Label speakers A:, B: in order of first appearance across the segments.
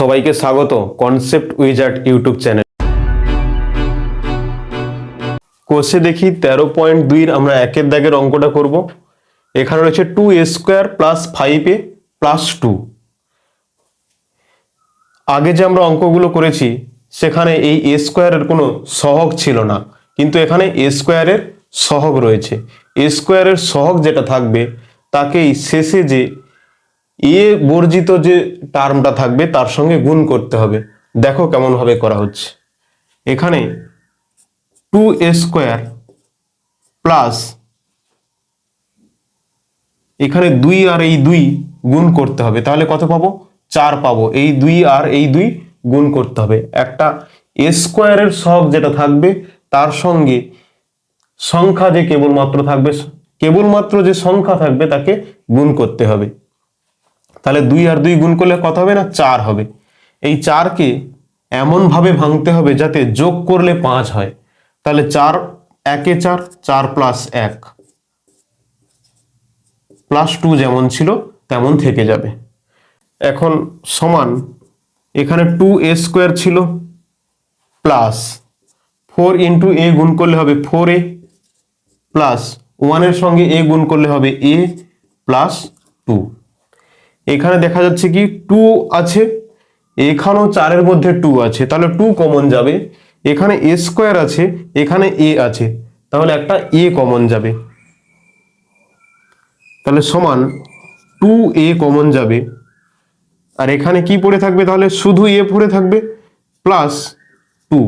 A: সবাইকে স্বাগত concept wizard YouTube channel. কোষে দেখি তেরো পয়েন্ট দুইয়ের আমরা একের দাগের অঙ্কটা করব। এখানে রয়েছে two A square plus five A plus two আগে যে আমরা অঙ্কগুলো করেছি, সেখানে এই এ স্কোয়ারের কোনো সহগ ছিল না। কিন্তু এখানে এ স্কোয়ারের সহগ রয়েছে। এ স্কোয়ারের সহগ যেটা থাকবে, তাকেই শেষে যে এ বর্জিত যে টার্মটা থাকবে, তার সঙ্গে গুণ করতে হবে। দেখো কেমনভাবে করা হচ্ছে। এখানে টু এ স্কোয়ার প্লাস এখানে দুই আর এই দুই গুণ করতে হবে। তাহলে কত পাবো? চার পাবো। এই দুই আর এই দুই গুণ করতে হবে। একটা এ স্কোয়ারের সহগ যেটা থাকবে, তার সঙ্গে সংখ্যা যে কেবলমাত্র থাকবে, কেবলমাত্র যে সংখ্যা থাকবে, তাকে গুণ করতে হবে। তাহলে দুই আর দুই গুণ করলে কত হবে না? চার হবে। এই চারকে এমনভাবে ভাঙতে হবে যাতে যোগ করলে পাঁচ হয়। তাহলে চার একে চার চার প্লাস এক। প্লাস টু যেমন ছিল, তেমন থেকে যাবে। এখন সমান, এখানে টু এ স্কোয়ার ছিল প্লাস ফোর ইন্টু এ গুণ করলে হবে ফোর এ প্লাস ওয়ানের সঙ্গে এ গুণ করলে হবে এ প্লাস টু এখানে দেখা যাচ্ছে কি টু আছে, এখানেও চারের মধ্যে টু আছে, তাহলে টু কমন যাবে। এখানে এ স্কোয়ার আছে, এখানে এ আছে, তাহলে একটা এ কমন যাবে। তাহলে সমান টু এ কমন যাবে। আর এখানে কি পড়ে থাকবে তাহলে? শুধু এ পড়ে থাকবে প্লাস টু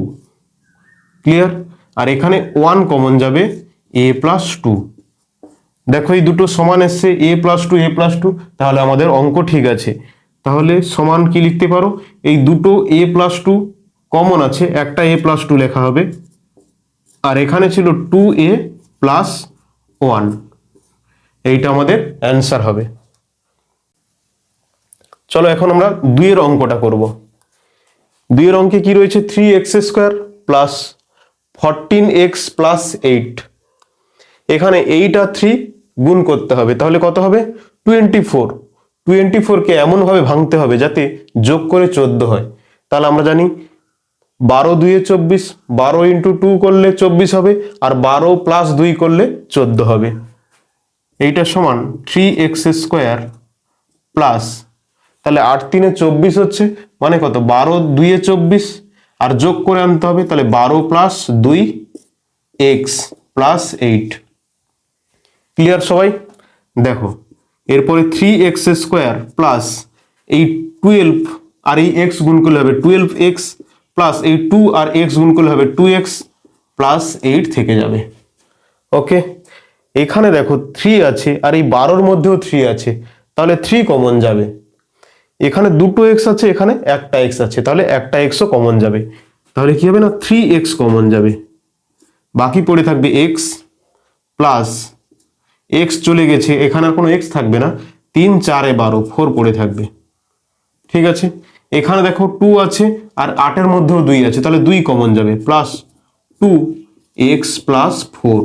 A: ক্লিয়ার আর এখানে ওয়ান কমন যাবে এ প্লাস টু দেখো, এই দুটো সমান এসছে A plus two A plus two তাহলে আমাদের অঙ্ক ঠিক আছে। তাহলে সমান কি লিখতে পারো? এই দুটো এ প্লাস টু কমন আছে, একটা এ প্লাস টু লেখা হবে। আর এখানে ছিল টু এ প্লাস ওয়ান এইটা আমাদের অ্যান্সার হবে। চলো, এখন আমরা দুইয়ের অঙ্কটা করব। দুইয়ের অঙ্কে কি রয়েছে? Three X square plus fourteen X plus eight এখানে এইট আর থ্রি গুণ করতে হবে। তাহলে কত হবে? টোয়েন্টি ফোর টোয়েন্টি ফোরকে এমনভাবে ভাঙতে হবে যাতে যোগ করে চোদ্দ হয়। তাহলে আমরা জানি বারো দুইয়ে চব্বিশ, বারো ইন্টু টু করলে চব্বিশ হবে, আর বারো প্লাস দুই করলে চোদ্দ হবে। এইটা সমান থ্রি এক্স স্কোয়ার প্লাস তাহলে আট তিনে চব্বিশ হচ্ছে মানে কত? বারো দুইয়ে চব্বিশ, আর যোগ করে আনতে হবে, তাহলে বারো প্লাস দুই এক্স প্লাস এইট ক্লিয়ার সবাই? দেখো, এরপরে থ্রি এক্স স্কোয়ার প্লাস এই টুয়েলভ আর এই এক্স গুণ করলে হবে টুয়েলভ এক্স প্লাস এই টু আর এক্স গুণ করলে হবে টু এক্স প্লাস এইট থেকে যাবে। ওকে এখানে দেখো থ্রি আছে আর এই বারোর মধ্যেও থ্রি আছে, তাহলে থ্রি কমন যাবে। এখানে দুটো এক্স আছে, এখানে একটা এক্স আছে, তাহলে একটা এক্সও কমন যাবে। তাহলে কি হবে না? থ্রি এক্স কমন যাবে। বাকি পড়ে থাকবে এক্স প্লাস এক্স চলে গেছে, এখানে আর কোনো এক্স থাকবে না। তিন, চারে বারো ফোর পড়ে থাকবে। ঠিক আছে? এখানে দেখো টু আছে আর আটের মধ্যেও দুই আছে, তাহলে দুই কমন যাবে। Plus two X plus four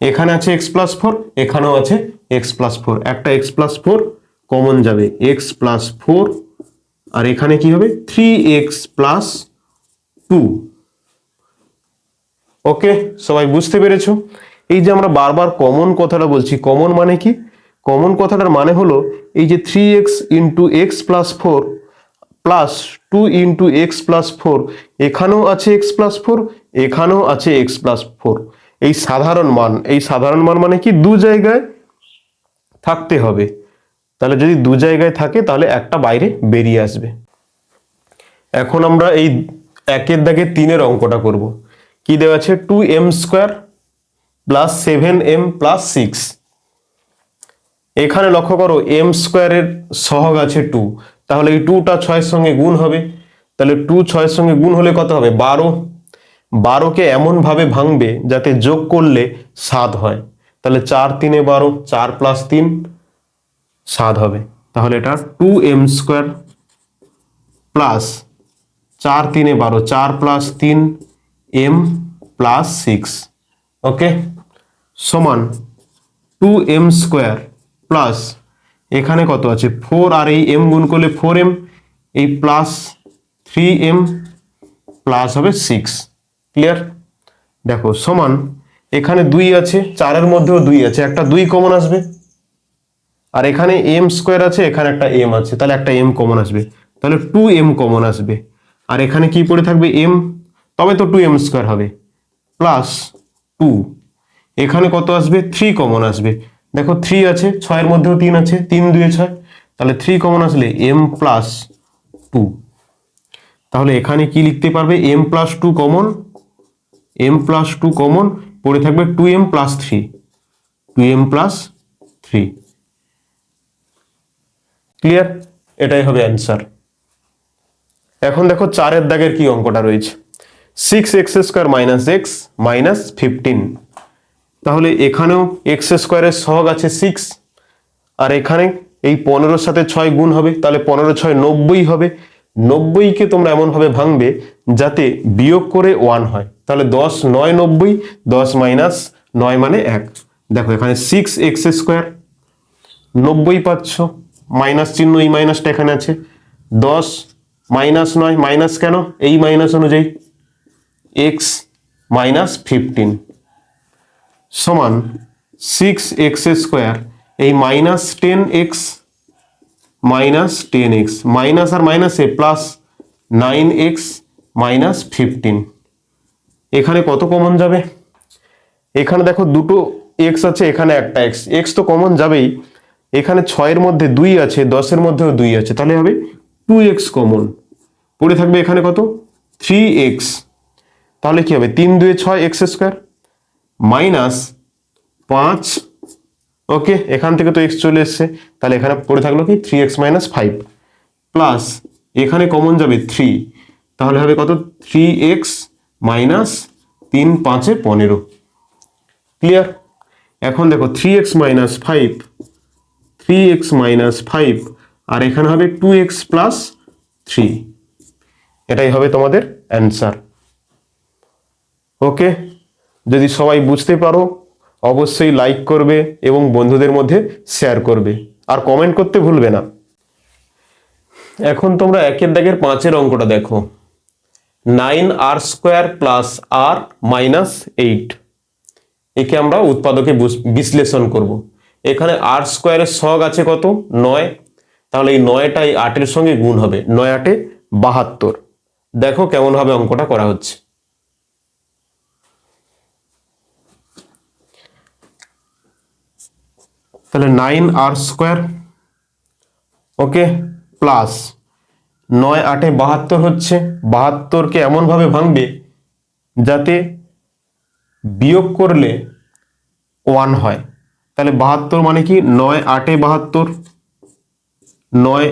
A: এখানে আছে এক্স প্লাস ফোর এখানেও আছে এক্স প্লাস ফোর একটা এক্স প্লাস ফোর কমন যাবে। এক্স প্লাস ফোর আর এখানে কি হবে? Three X plus two okay সবাই বুঝতে পেরেছ? এই যে আমরা বারবার কমন কথাটা বলছি কমন মানে কি? কমন কথাটার মানে হলো এই যে three X into X plus four plus two into X plus four এখানেও আছে এক্স প্লাস ফোর এখানেও আছে এক্স প্লাস ফোর এই সাধারণ মান, এই সাধারণ মান মানে কি? দু জায়গায় থাকতে হবে। তাহলে যদি দু জায়গায় থাকে, তাহলে একটা বাইরে বেরিয়ে আসবে। এখন আমরা এই একের দাগে তিনের অঙ্কটা করব। কি দেওয়া আছে? Two M square plus seven M plus six এখানে লক্ষ্য করো এম স্কোয়ারের সহগ আছে টু তাহলে এই টুটা ছয়ের সঙ্গে গুণ হবে। তাহলে টু ছয়ের সঙ্গে গুণ হলে কত হবে? বারো। বারোকে এমনভাবে ভাঙবে যাতে যোগ করলে সাত হয়। তাহলে চার তিনে বারো, চার প্লাস তিন, সাত হবে। তাহলে এটা টু এম স্কোয়ার প্লাস চার তিনে বারো, চার প্লাস তিন এম প্লাস সিক্স ওকে সমান টু এম স্কোয়ার প্লাস এখানে কত আছে? ফোর আর এই এম গুণ করলে ফোর এম এই প্লাস থ্রি এম প্লাস হবে সিক্স ক্লিয়ার দেখো, সমান এখানে দুই আছে, চারের মধ্যেও দুই আছে, একটা দুই কমন আসবে। আর এখানে এম স্কোয়ার আছে, এখানে একটা এম আছে, তাহলে একটা এম কমন আসবে। তাহলে টু এম কমন আসবে। আর এখানে কি পড়ে থাকবে? এম তবে তো টু এম স্কোয়ার হবে। প্লাস টু এখানে কত আসবে? থ্রি কমন আসবে। দেখো থ্রি আছে, ছয়ের মধ্যেও তিন আছে, তিন দুয়ে ছয়। তাহলে থ্রি কমন আসলে এম প্লাস টু তাহলে এখানে কি লিখতে পারবে? M plus two common M plus two common পড়ে থাকবে two M plus three two M plus three clear এটাই হবে অ্যান্সার এখন দেখো চারের দাগের কি অঙ্কটা রয়েছে। Six X square minus X minus fifteen তাহলে এখানেও এক্স স্কোয়ারের সহগ আছে সিক্স আর এখানে এই পনেরোর সাথে ছয় গুণ হবে, তাহলে পনেরো, ছয় নব্বই হবে। নব্বইকে তোমরা এমনভাবে ভাঙবে যাতে বিয়োগ করে ওয়ান হয়। তাহলে দশ, নয়, নব্বই, দশ মাইনাস নয় মানে এক। দেখো এখানে সিক্স এক্স স্কোয়ার নব্বই পাচ্ছ মাইনাস চিহ্ন এই মাইনাসটা এখানে আছে। দশ মাইনাস নয় মাইনাস কেন? এই মাইনাস অনুযায়ী এক্স মাইনাস ফিফটিন সমান সিক্স এক্স স্কোয়ার এই minus ten X minus ten X minus আর মাইনাসে plus nine X minus fifteen এখানে কত কমন যাবে? এখানে দেখো দুটো এক্স আছে, এখানে একটা এক্স এক্স তো কমন যাবেই। এখানে ছয়ের মধ্যে দুই আছে, দশের মধ্যেও দুই আছে। তাহলে হবে টু এক্স কমন পড়ে থাকবে এখানে কত? থ্রি এক্স তাহলে কি হবে? তিন দুয়ে ছয় এক্স স্কোয়ার মাইনাস পাঁচ, ওকে, এখান থেকে তো এক্স চলে এসছে। তাহলে এখানে পড়ে থাকল কি? Three X minus five plus এখানে কমন যাবে থ্রি তাহলে হবে কত? থ্রি এক্স মাইনাস তিন পাঁচে পনেরো। ক্লিয়ার এখন দেখো three X minus five three X minus five আর এখানে হবে টু এক্স প্লাস থ্রি এটাই হবে তোমাদের অ্যান্সার ওকে যদি সবাই বুঝতে পারো, অবশ্যই লাইক করবে এবং বন্ধুদের মধ্যে শেয়ার করবে। আর কমেন্ট করতে ভুলবে না। এখন তোমরা একের দাগের পাঁচের অঙ্কটা দেখো। Nine R square plus R minus eight একে আমরা উৎপাদকে বিশ্লেষণ করব। এখানে আর স্কোয়ারের সহগ আছে কত? নয়। তাহলে এই নয়টা এই আটের সঙ্গে গুণ হবে। নয় আটে বাহাত্তর। দেখো কেমনভাবে অঙ্কটা করা হচ্ছে। তাহলে nine R square okay plus নয় আটে বাহাত্তর হচ্ছে, বাহাত্তরকে এমনভাবে ভাঙবে যাতে বিয়োগ করলে ওয়ান হয়। তাহলে বাহাত্তর মানে কি? নয় আটে বাহাত্তর, নয়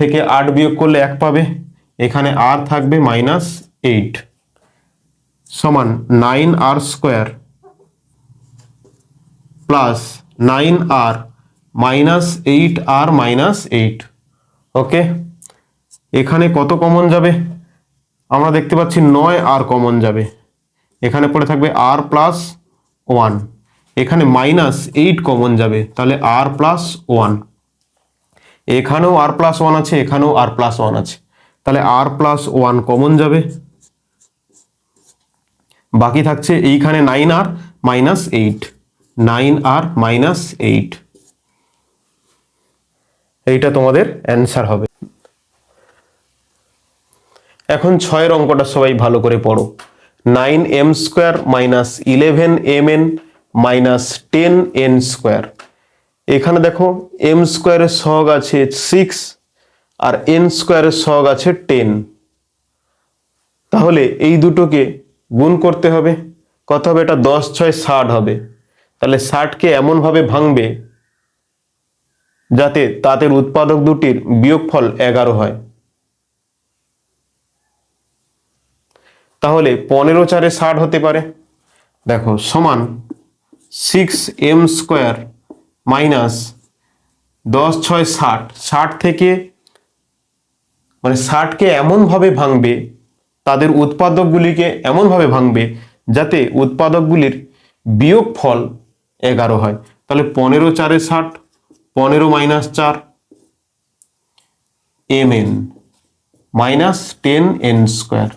A: থেকে আট বিয়োগ করলে এক পাবে, এখানে আর থাকবে মাইনাস এইট সমান nine R square plus nine R minus eight R minus eight okay এখানে কত কমন যাবে? আমরা দেখতে পাচ্ছি নয় আর কমন যাবে। এখানে পড়ে থাকবে আর প্লাস ওয়ান এখানে মাইনাস এইট কমন যাবে। তাহলে আর প্লাস ওয়ান এখানেও আর প্লাস ওয়ান আছে, এখানেও আর প্লাস ওয়ান আছে। তাহলে আর প্লাস ওয়ান কমন যাবে। বাকি থাকছে এইখানে nine R minus eight nine R minus eight এইটা তোমাদের অ্যান্সার হবে। এখন ছয়ের অঙ্কটা সবাই ভালো করে পড়ো। Nine M square minus eleven M N minus ten N square এখানে দেখো এম স্কোয়ারের সহগ আছে সিক্স আর এন স্কোয়ারের সহগ আছে টেন তাহলে এই দুটোকে গুণ করতে হবে। কত হবে? এটা দশ, ছয়, ষাট হবে। তাহলে ষাটকে এমনভাবে ভাঙবে যাতে তাদের উৎপাদক দুটির বিয়োগফল এগারো হয়। তাহলে পনেরো চারে ষাট হতে পারে। দেখো, সমান সিক্স এম স্কোয়ার মাইনাস দশ ছয় ষাট। ষাট থেকে মানে ষাটকে এমনভাবে ভাঙবে, তাদের উৎপাদকগুলিকে এমনভাবে ভাঙবে যাতে উৎপাদকগুলির বিয়োগ ফল এগারো হয়। তাহলে পনেরো চারে ষাট, পনেরো মাইনাস চার M N minus ten N square,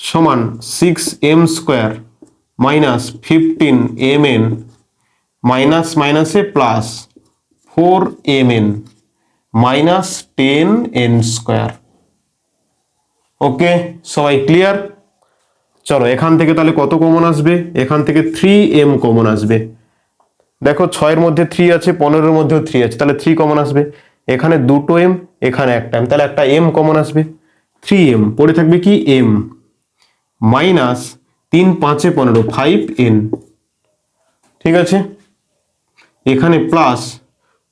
A: সমান six M square, minus fifteen M N minus মাইনাসে plus four M N minus ten N square. Okay, সবাই ক্লিয়ার? চলো, এখান থেকে তাহলে কত কমন আসবে? এখান থেকে থ্রি এম কমন আসবে। দেখো, ছয়ের মধ্যে থ্রি আছে, পনেরোর মধ্যেও থ্রি আছে, তাহলে থ্রি কমন আসবে। এখানে দুটো এম এখানে একটা এম তাহলে একটা এম কমন আসবে। থ্রি এম পড়ে থাকবে কি? এম মাইনাস তিন পাঁচে পনেরো ফাইভ এন ঠিক আছে? এখানে প্লাস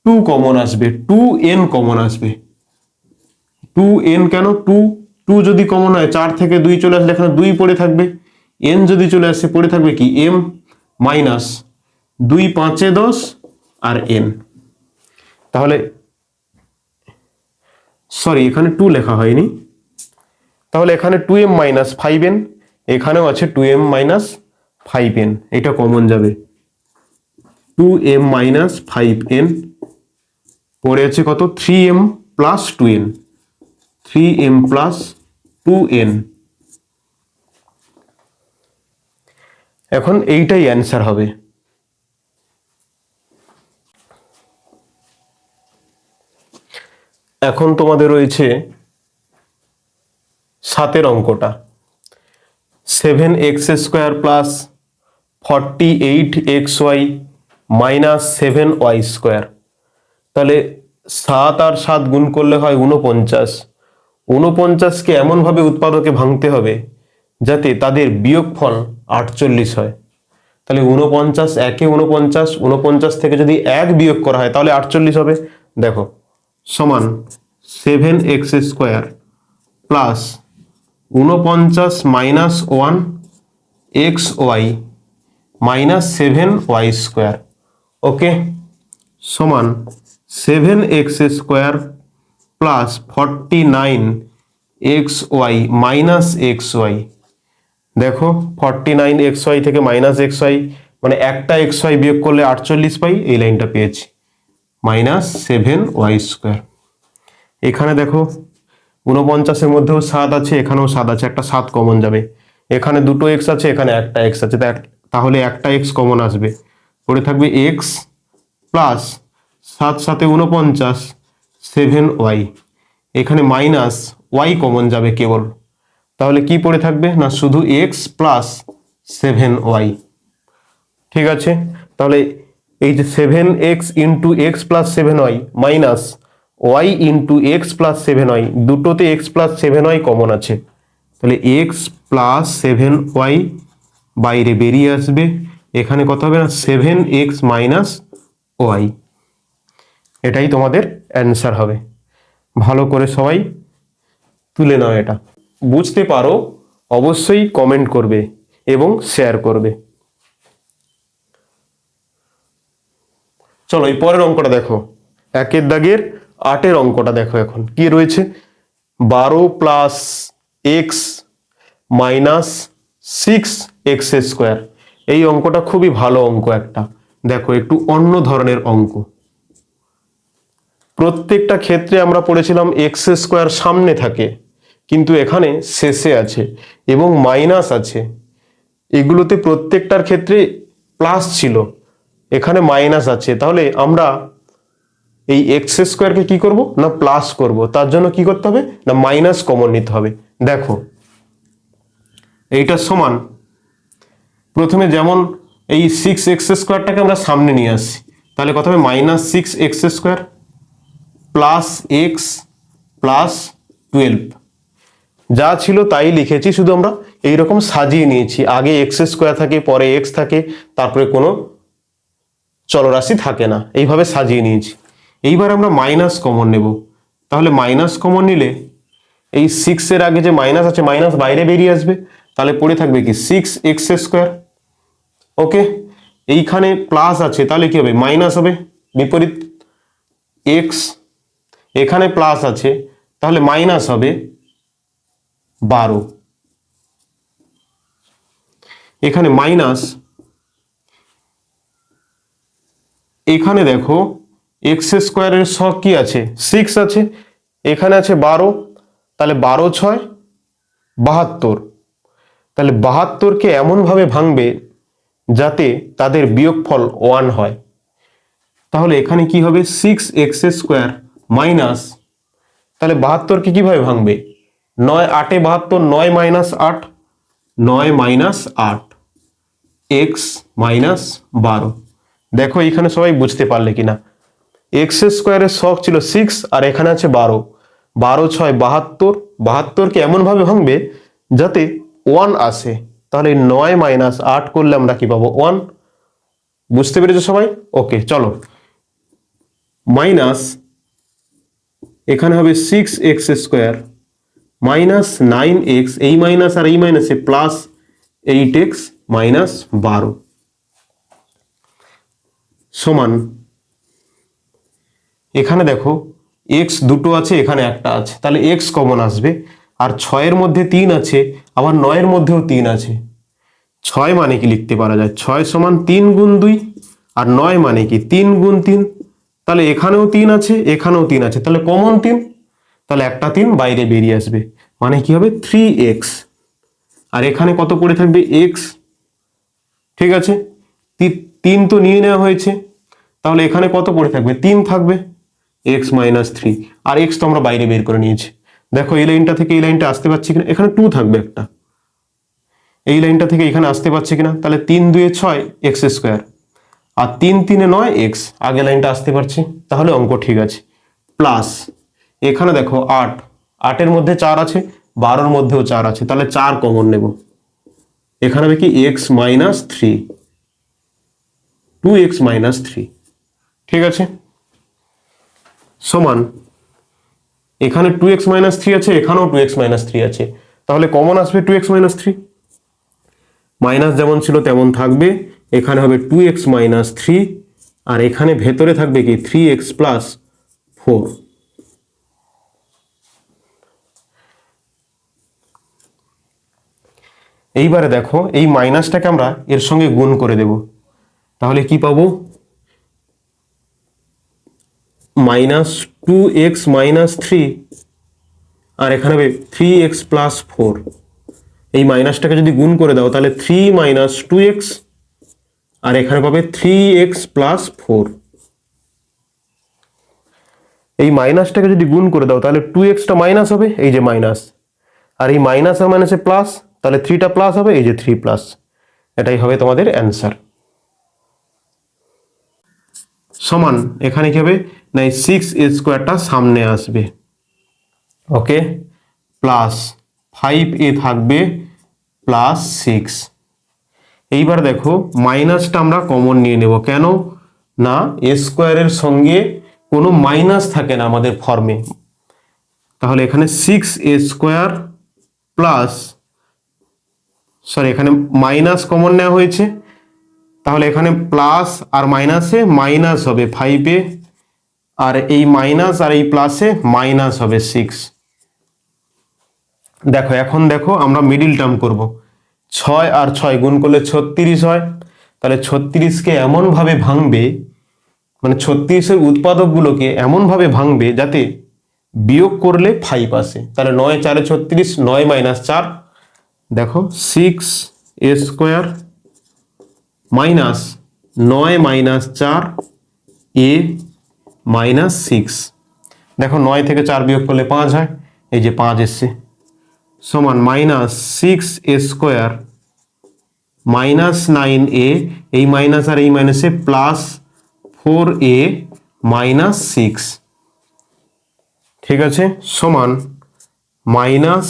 A: টু কমন আসবে টু এন কমন আসবে। টু এন কেন? টু টু যদি কমন হয়, চার থেকে দুই চলে আসলে এখানে দুই পড়ে থাকবে। এন যদি চলে আসে, পড়ে থাকবে কি? এম মাইনাস দুই পাঁচে দশ আর এন তাহলে সরি এখানে টু লেখা হয়নি। তাহলে এখানে two M minus five N এখানেও আছে two M minus five N এটা কমন যাবে। Two M minus five N পড়ে আছে কত? Three M plus two N three M plus two N. এখন এইটাই অ্যান্সার হবে। এখন তোমাদের রয়েছে সাতের অঙ্কটা। Seven X square plus forty eight X Y minus seven Y square. তাহলে সাত আর সাত গুণ করলে হয় উনপঞ্চাশ উনপঞ্চাশকে এমনভাবে উৎপাদকে ভাঙতে হবে যাতে তাদের বিয়োগফল আটচল্লিশ হয়। তাহলে উনপঞ্চাশ একে উনপঞ্চাশ উনপঞ্চাশ থেকে যদি এক বিয়োগ করা হয়, তাহলে আটচল্লিশ হবে। দেখো, সমান সেভেন এক্স স্কোয়ার প্লাস উনপঞ্চাশ minus one X Y minus seven Y square. Okay? সমান seven X square plus forty nine X Y minus X Y দেখো ফর্টি নাইন এক্স ওয়াই থেকে মাইনাস এক্স ওয়াই মানে একটা x Y বিয়োগ করলে আটচল্লিশ পাই, এই লাইনটা পেয়েছি। মাইনাস সেভেন ওয়াই স্কোয়ার এখানে দেখো উনপঞ্চাশের মধ্যেও সাত আছে, এখানেও সাত আছে, একটা সাত কমন যাবে। এখানে দুটো এক্স আছে, এখানে একটা এক্স আছে তাহলে একটা এক্স কমন আসবে। পড়ে থাকবে এক্স প্লাস সাত সাথে উনপঞ্চাশ সেভেন ওয়াই। এখানে মাইনাস ওয়াই কমন যাবে কেবল। তাহলে কি পড়ে থাকবে? না, শুধু এক্স প্লাস সেভেন ওয়াই ঠিক আছে? তাহলে এই যে seven X into X plus seven Y minus Y into X plus seven Y দুটোতে X plus seven Y common আছে। তাহলে এক্স প্লাস সেভেন ওয়াই বাইরে বেরিয়ে আসবে। এখানে কত হবে না? সেভেন এক্স মাইনাস ওয়াই এটাই তোমাদের অ্যান্সার হবে। ভালো করে সবাই তুলে নাও এটা। বুঝতে পারো, অবশ্যই কমেন্ট করবে এবং শেয়ার করবে। চলো, এই পরের অঙ্কটা দেখো। একের দাগের আটের অঙ্কটা দেখো এখন। কি রয়েছে? বারো plus X minus six X square এই অঙ্কটা খুবই ভালো অঙ্ক একটা। দেখো, একটু অন্য ধরনের অঙ্ক। প্রত্যেকটা ক্ষেত্রে আমরা পড়েছিলাম এক্স স্কোয়ার সামনে থাকে, কিন্তু এখানে শেষে আছে এবং মাইনাস আছে। এগুলোতে প্রত্যেকটার ক্ষেত্রে প্লাস ছিল, এখানে মাইনাস আছে। তাহলে আমরা এই এক্স স্কোয়ারকে কি করব না প্লাস করব? তার জন্য কি করতে হবে? না মাইনাস কমন নিতে হবে। দেখো, এইটা সমান। প্রথমে যেমন এই সিক্স এক্স স্কোয়ারটাকে আমরা সামনে নিয়ে আসছি, তাহলে কথা হবে? Minus six X square. Plus X plus twelve যা ছিল তাই লিখেছি, শুধু আমরা এইরকম সাজিয়ে নিয়েছি। আগে এক্স স্কোয়ার থাকে, পরে এক্স থাকে, তারপরে কোনো চলরাশি থাকে না। এইভাবে সাজিয়ে নিয়েছি। এইবার আমরা মাইনাস কমন নেব। তাহলে মাইনাস কমন নিলে এই সিক্সের আগে যে মাইনাস আছে মাইনাস বাইরে বেরিয়ে আসবে। তাহলে পড়ে থাকবে কি? সিক্স এক্স স্কোয়ার ওকে এইখানে প্লাস আছে, তাহলে কি হবে? মাইনাস হবে। বিপরীত এক্স এখানে প্লাস আছে, তাহলে মাইনাস হবে বারো। এখানে মাইনাস এখানে দেখো এক্স স্কোয়ারের শখ কি আছে? সিক্স আছে, এখানে আছে বারো, তাহলে বারো ছয়, বাহাত্তর। তাহলে বাহাত্তরকে এমনভাবে ভাঙবে যাতে তাদের বিয়োগফল ওয়ান হয়। তাহলে এখানে কি হবে? সিক্স এক্স স্কোয়ার মাইনাস, তাহলে বাহাত্তরকে কীভাবে ভাঙবে? নয় আটে বাহাত্তর, নয় মাইনাস আট, নয় মাইনাস আট এক্স মাইনাস বারো। দেখো, এখানে সবাই বুঝতে পারলে কিনা। এক্স স্কোয়ারের শখ ছিল সিক্স আর এখানে আছে বারো। বারো, ছয়, বাহাত্তর বাহাত্তরকে এমনভাবে ভাঙবে যাতে ওয়ান আসে। তাহলে নয় মাইনাস আট করলে আমরা কি পাবো? ওয়ান বুঝতে পেরেছ সবাই? ওকে চলো। মাইনাস এখানে হবে six X square minus nine X এই মাইনাস আর এই মাইনাসে প্লাস এইট এক্স মাইনাস বারো। সমান। এখানে দেখো এক্স দুটো আছে, এখানে একটা আছে। তাহলে এক্স কমন আসবে। আর ছয়ের মধ্যে তিন আছে, আবার নয়ের মধ্যেও তিন আছে। ছয় মানে কি লিখতে পারা যায়? ছয় সমান তিন গুণ দুই, আর নয় মানে কি? তিন গুণ তিন। তাহলে এখানেও তিন আছে, এখানেও তিন আছে। তাহলে কমন তিন, তাহলে একটা তিন বাইরে বেরিয়ে আসবে। মানে কি হবে? থ্রি এক্স আর এখানে কত পড়ে থাকবে? এক্স ঠিক আছে? তিন তো নিয়ে নেওয়া হয়েছে। তাহলে এখানে কত পড়ে থাকবে? তিন থাকবে। এক্স মাইনাস থ্রি আর এক্স তো আমরা বাইরে বের করে নিয়েছি। দেখো, এই লাইনটা থেকে এই লাইনটা আসতে পারছি কিনা? এখানে টু থাকবে একটা। এই লাইনটা থেকে এখানে আসতে পারছি কিনা? তাহলে তিন দুয়ে ছয় এক্স স্কোয়ার আর তিন তিনে নয় এক্স আগে লাইনটা আসতে পারছি। তাহলে অঙ্ক ঠিক আছে। প্লাস এখানে দেখো আট। আটের মধ্যে চার আছে, বারোর মধ্যেও চার আছে। তাহলে চার কমন নেব। এখানে হবে কি X minus three two X minus three ঠিক আছে? সমান, এখানে টু এক্স মাইনাস থ্রি আছে, এখানেও টু এক্স মাইনাস থ্রি আছে। তাহলে কমন আসবে two X minus three minus যেমন ছিল তেমন থাকবে। এখানে হবে টু এক্স মাইনাস থ্রি আর এখানে ভেতরে থাকবে কি? থ্রি এক্স প্লাস ফোর এইবারে দেখো, এই মাইনাসটাকে আমরা এর সঙ্গে গুণ করে দেব। তাহলে কি পাবো? Minus two X minus three আর এখানে হবে থ্রি এক্স প্লাস ফোর এই মাইনাসটাকে যদি গুণ করে দাও, তাহলে থ্রি মাইনাস টু এক্স আর এখানে পাবে থ্রি এক্স প্লাস ফোর এই মাইনাসটাকে যদি গুণ করে দাও, তাহলে টু এক্সটা মাইনাস হবে, এই যে মাইনাস আর এই মাইনাস আর মাইনাসে প্লাস তাহলে থ্রিটা প্লাস হবে, এই যে থ্রি প্লাস এটাই হবে তোমাদের অ্যান্সার সমান, এখানে কি হবে? না এই সিক্স স্কোয়ারটা সামনে আসবে। ওকে প্লাস ফাইভ এ থাকবে প্লাস সিক্স এইবার দেখো, মাইনাসটা আমরা কমন নিয়ে নেব। কেন? না এ স্কোয়ারের সঙ্গে কোনো মাইনাস থাকে না আমাদের ফর্মে তাহলে এখানে six A square plus sorry এখানে মাইনাস কমন নেওয়া হয়েছে। তাহলে এখানে প্লাস আর মাইনাসে মাইনাস হবে ফাইভে আর এই মাইনাস আর এই প্লাসে মাইনাস হবে সিক্স দেখো, এখন দেখো আমরা মিডিল টার্ম করব। ছয় আর ছয় গুণ করলে ছত্রিশ হয়, তাহলে ছত্রিশকে এমনভাবে ভাঙবে মানে ছত্রিশের উৎপাদকগুলোকে এমনভাবে ভাঙবে যাতে বিয়োগ করলে ফাইভ আসে। তাহলে নয়, চারে ছত্রিশ, নয় মাইনাস চার, দেখো সিক্স এ স্কোয়ার মাইনাস নয় মাইনাস চার এ মাইনাস সিক্স দেখো, নয় থেকে চার বিয়োগ করলে পাঁচ হয়, এই যে পাঁচ এসছে। সমান minus six A square minus nine A এই মাইনাস আর এই মাইনাসে plus four A minus six ঠিক আছে? সমান মাইনাস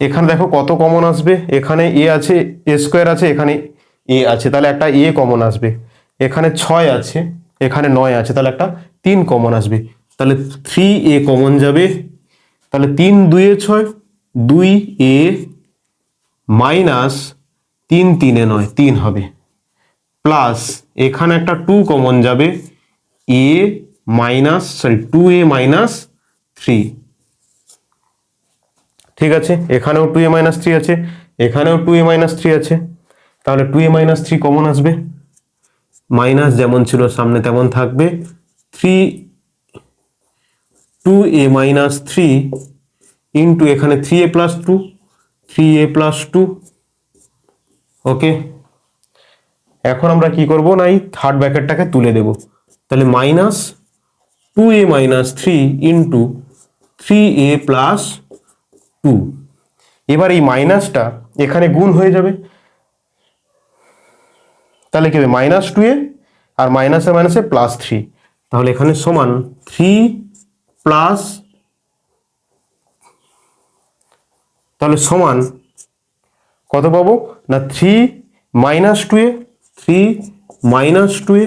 A: এখানে দেখো কত কমন আসবে? এখানে এ আছে এ স্কোয়ার আছে, এখানে এ আছে। তাহলে একটা এ কমন আসবে। এখানে ছয় আছে, এখানে নয় আছে। তাহলে একটা তিন কমন আসবে। তাহলে থ্রি এ কমন যাবে। তাহলে তিন দুয়ে ছয়, দুই এ মাইনাস তিন তিনে নয়, তিন হবে। প্লাস এখানে একটা টু কমন যাবে A minus sorry two A minus three ঠিক আছে? এখানেও টু এ মাইনাস থ্রি আছে, এখানেও টু এ মাইনাস থ্রি আছে। তাহলে two A minus three common আসবে। মাইনাস যেমন ছিল সামনে তেমন থাকবে। Three two A minus three into এখানে three A plus two three A plus two okay এখন আমরা কি করব না, এই থার্ড ব্র্যাকেটটাকে তুলে দেব। তাহলে minus two A minus three into three A plus two এবার এই মাইনাসটা এখানে গুণ হয়ে যাবে। তাহলে কি হবে? মাইনাস টু এ আর মাইনাসে মাইনাসে প্লাস থ্রি তাহলে এখানে সমান থ্রি প্লাস তাহলে সমান কত পাবো? না three minus two A three minus two A,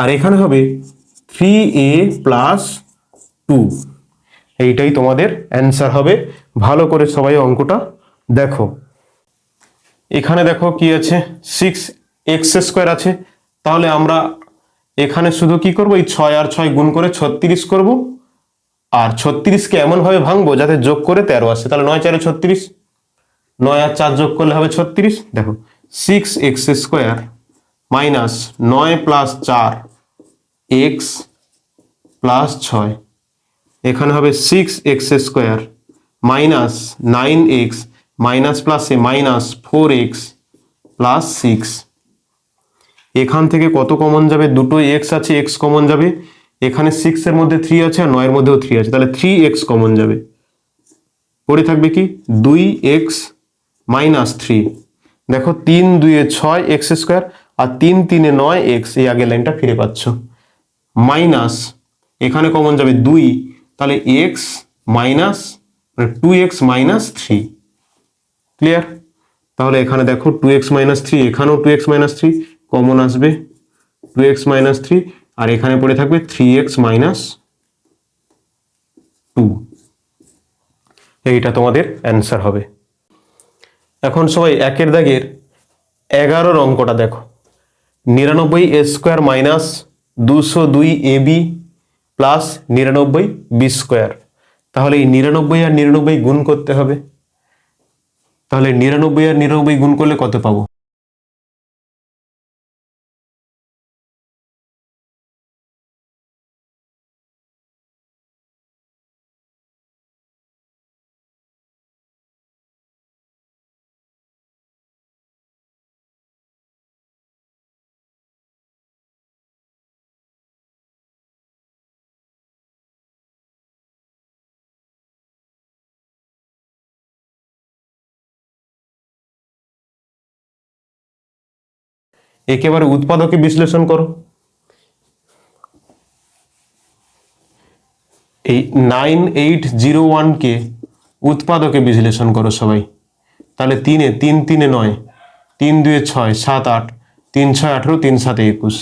A: আর এখানে হবে থ্রি এ প্লাস টু এইটাই তোমাদের অ্যান্সার হবে। ভালো করে সবাই অঙ্কটা দেখো। এখানে দেখো কি আছে? সিক্স এক্স স্কোয়ার আছে। তাহলে আমরা এখানে শুধু কি করব? এই ছয় আর ছয় গুণ করে ছত্রিশ করব। আর ছত্রিশকে এমনভাবে ভাঙবো যাতে যোগ করে তেরো আসে। তাহলে নয় চারে ছত্রিশ, নয় আর চার যোগ করলে হবে ছত্রিশ। দেখো সিক্স এক্স স্কোয়ার মাইনাস নয় প্লাস চার এক্স প্লাস ছয়। এখানে হবে six x square minus nine x minus প্লাসে minus four x plus six এখান থেকে কত কমন যাবে? দুটো এক্স আছে এক্স কমন যাবে। এখানে সিক্সের মধ্যে থ্রি আছে আর নয়ের মধ্যেও থ্রি আছে। তাহলে থ্রি এক্স কমন যাবে। পড়ে থাকবে কি? দুই এক্স মাইনাস থ্রি দেখো তিন দুইয়ে ছয় এক্স স্কোয়ার আর তিন, তিনে নয় এক্স এই আগের লাইনটা ফিরে পাচ্ছ। মাইনাস এখানে কমন যাবে দুই। তাহলে এক্স মাইনাস মানে two X minus three clear তাহলে এখানে দেখো টু এক্স মাইনাস থ্রি এখানেও two X minus three common আসবে টু এক্স মাইনাস থ্রি আর এখানে পড়ে থাকবে থ্রি এক্স মাইনাস টু এইটা তোমাদের অ্যান্সার হবে। এখন সবাই একের দাগের এগারোর অঙ্কটা দেখো। নিরানব্বই এ স্কোয়ার মাইনাস দুশো দুই এ বি প্লাস নিরানব্বই বি স্কোয়ার তাহলে এই নিরানব্বই আর নিরানব্বই গুণ করতে হবে। তাহলে নিরানব্বই আর নিরানব্বই গুণ করলে কত পাবো? একেবারে উৎপাদকে বিশ্লেষণ করো। এই নাইন এইট জিরো ওয়ানকে উৎপাদকে বিশ্লেষণ করো সবাই। তাহলে তিনে, তিন তিনে নয়, তিন দুয়ে ছয়, সাত আট, তিন ছয় আঠেরো, তিন সাতে একুশ।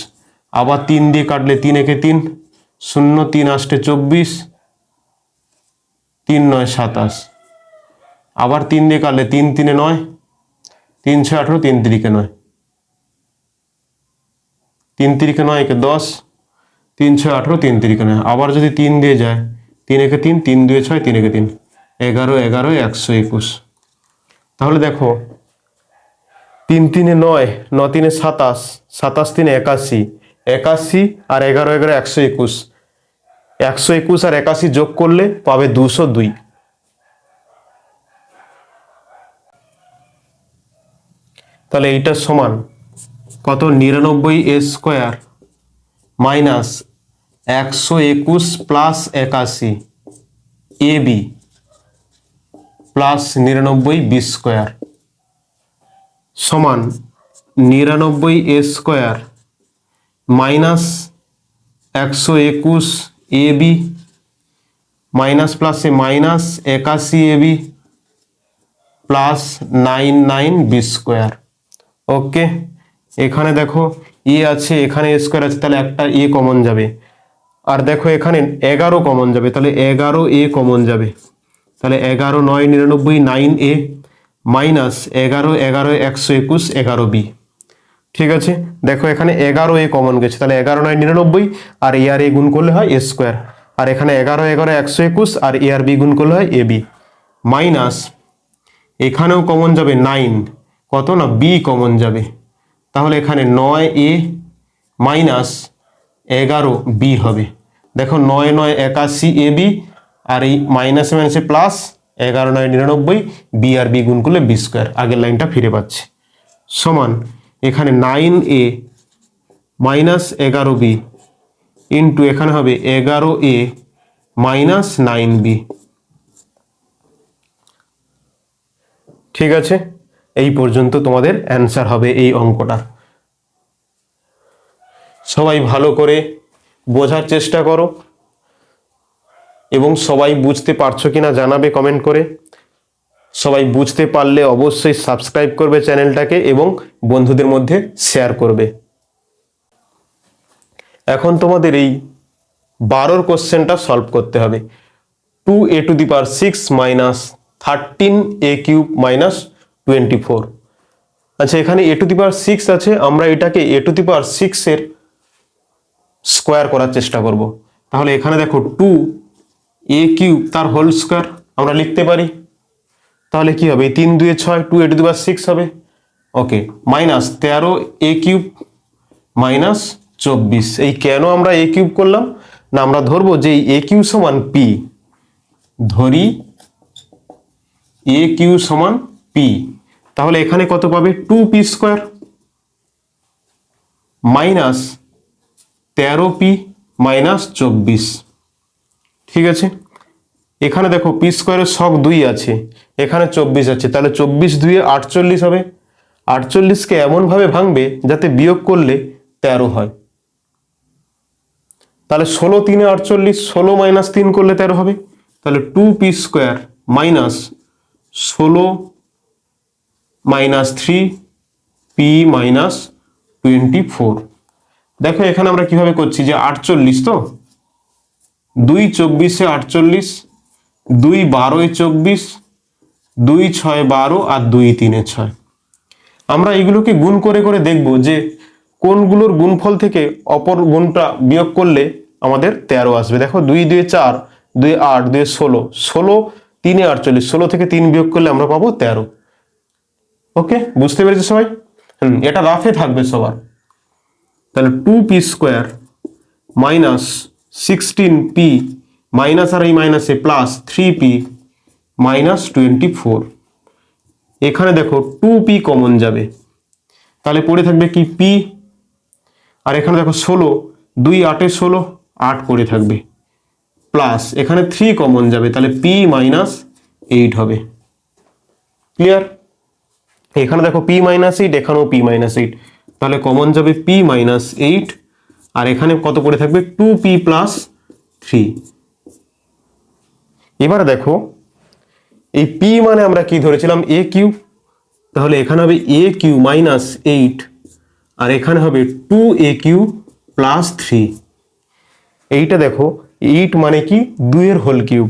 A: আবার তিন দিয়ে কাটলে তিন একে তিন, শূন্য তিন আষ্টে চব্বিশ, তিন নয় সাতাশ। আবার তিন দিয়ে কাটলে তিন তিনে নয়, তিন ছয় আঠেরো, তিন তিরিকে নয়। তিন তিরিকে নয় একে দশ, তিন ছয় আঠেরো, তিন তিরিকে নয়। আবার যদি তিন দিয়ে যায়, তিন একে তিন তিন দুয়ে ছয়, তিন একে তিন। এগারো এগারো, একশো একুশ। তাহলে দেখো, তিন তিনে নয়, ন তিনে সাতাশ সাতাশ তিনে একাশি একাশি আর এগারো এগারো, একশো একুশ। একশো একুশ আর একাশি যোগ করলে পাবে দুশো দুই। তাহলে এইটার সমান কত? নিরানব্বই এ স্কোয়ার মাইনাস একশো একুশ প্লাস একাশি এ বি প্লাস নিরানব্বই বি স্কোয়ার সমান নিরানব্বই এ স্কোয়ার মাইনাস একশো একুশ এ বি মাইনাস প্লাসে মাইনাস একাশি A B plus nine nine B square. Okay? এখানে দেখো এ আছে, এখানে স্কোয়ার আছে, তাহলে একটা এ কমন যাবে। আর দেখো এখানে এগারো কমন যাবে, তাহলে এগারো এ কমন যাবে। তাহলে এগারো, নয়, নিরানব্বই নাইন এ মাইনাস এগারো এগারো, একশো একুশ, এগারো বি ঠিক আছে? দেখো এখানে এগারো এ কমন গেছে, তাহলে এগারো, নয়, নিরানব্বই, আর এ আর এ গুণ করলে হয় এ স্কোয়ার আর এখানে এগারো এগারো, একশো একুশ, আর এ আর বি গুণ করলে হয় এ বি মাইনাস এখানেও কমন যাবে নাইন কত না? বি কমন যাবে। তাহলে এখানে নয় এ মাইনাস এগারো বি হবে। দেখো নয় নয় একাশি এ বি আর এই মাইনাসে মাইনাসে প্লাস এগারো নয় নিরানব্বই বি আর বি গুণ করলে বি স্কোয়ার। আগের লাইনটা ফিরে পাচ্ছে। সমান এখানে নাইন এ মাইনাস এগারো বি ইন্টু এখানে হবে এগারো এ মাইনাস নাইন বি ঠিক আছে? এই পর্যন্ত তোমাদের অ্যান্সার হবে এই অঙ্কটার সবাই ভালো করে বোঝার চেষ্টা করো এবং সবাই বুঝতে পারছ কিনা জানাবে কমেন্ট করে। সবাই বুঝতে পারলে অবশ্যই সাবস্ক্রাইব করবে চ্যানেলটাকে এবং বন্ধুদের মধ্যে শেয়ার করবে। এখন তোমাদের এই বারোর কোশ্চেনটা সলভ করতে হবে। Two A to the power six minus thirteen A cube minus twenty four আচ্ছা এখানে এ টু দি পাওয়ার সিক্স আছে, আমরা এটাকে এ টু দি পাওয়ার সিক্সের স্কোয়ার করার চেষ্টা করব। তাহলে এখানে দেখো টু এ কিউব তার হোল স্কোয়ার আমরা লিখতে পারি। তাহলে কি হবে? তিন, দুয়ে ছয় two A to the power six হবে। ওকে মাইনাস তেরো এ কিউব মাইনাস চব্বিশ। এই কেন আমরা এ কিউব করলাম? না, আমরা ধরবো যে এ কিউ সমান পি ধরি এ কিউ সমান পি তাহলে এখানে কত পাবে? টু পি স্কোয়ার মাইনাস তেরো পি মাইনাস চব্বিশ। ঠিক আছে? এখানে দেখো পি স্কোয়ারের শখ দুই আছে, এখানে চব্বিশ আছে। তাহলে চব্বিশ দুইয়ে আটচল্লিশ হবে। আটচল্লিশকে এমনভাবে ভাঙবে যাতে বিয়োগ করলে তেরো হয়। তাহলে ষোলো তিনে আটচল্লিশ, ষোলো মাইনাস তিন করলে তেরো হবে। তাহলে টু পি স্কোয়ার মাইনাস ষোলো minus three P minus twenty four দেখো, এখানে আমরা কীভাবে করছি যে আটচল্লিশ তো? দুই চব্বিশে আটচল্লিশ, দুই বারোয় চব্বিশ, দুই ছয় বারো আর দুই তিনে ছয়। আমরা এগুলোকে গুণ করে করে দেখব যে কোনগুলোর গুণফল থেকে অপর গুণটা বিয়োগ করলে আমাদের তেরো আসবে। দেখো, দুই দুই চার, দুই আট, দুই ষোলো ষোলো, তিনে আটচল্লিশ, ষোলো থেকে তিন বিয়োগ করলে আমরা পাবো তেরো। ওকে বুঝতে পেরেছি সবাই? এটা রাফে থাকবে সবার। তাহলে two P square minus sixteen P minus আর এই মাইনাসে plus three P minus twenty four এখানে দেখো টু পি কমন যাবে। তাহলে পড়ে থাকবে কি পি আর এখানে দেখো ষোলো, দুই আটে ষোলো, আট পড়ে থাকবে। প্লাস এখানে থ্রি কমন যাবে, তাহলে পি মাইনাস এইট হবে। ক্লিয়ার এখানে দেখো পি মাইনাস এইট এখানেও পি মাইনাস এইট তাহলে কমন যাবে পি মাইনাস এইট আর এখানে কত পড়ে থাকবে? টু পি প্লাস থ্রি এবার দেখো, এই পি মানে আমরা কি ধরেছিলাম? এ কিউ তাহলে এখানে হবে এ কিউ মাইনাস এইট আর এখানে হবে two A cube plus three এইটা দেখো এইট মানে কি? দুইয়ের হোল কিউব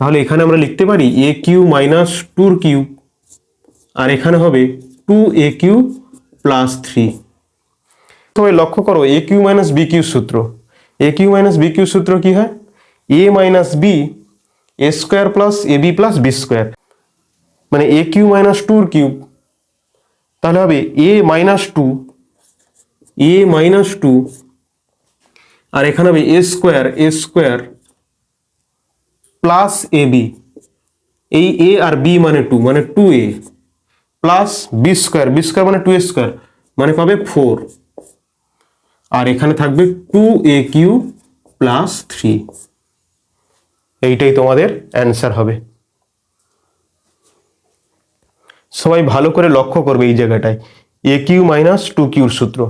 A: তাহলে এখানে আমরা লিখতে পারি এ কিউ মাইনাস টুর কিউব আর এখানে হবে two A cube plus three তবে লক্ষ্য করো A cube minus B cube সূত্র। A cube minus B cube সূত্র কি হয়? A minus B A square plus A B plus B square মানে এ কিউ মাইনাস টুর কিউব তাহলে হবে A minus two A minus two আর এখানে হবে A square A square plus A B এই এ আর বি মানে টু মানে two A plus B square B square মানে টু এ স্কোয়ার মানে পাবে ফোর আর এখানে থাকবে two A cube plus three এইটাই তোমাদের অ্যান্সার হবে। সবাই ভালো করে লক্ষ্য করবে এই জায়গাটায়। এ কিউ মাইনাস টু কিউর সূত্র।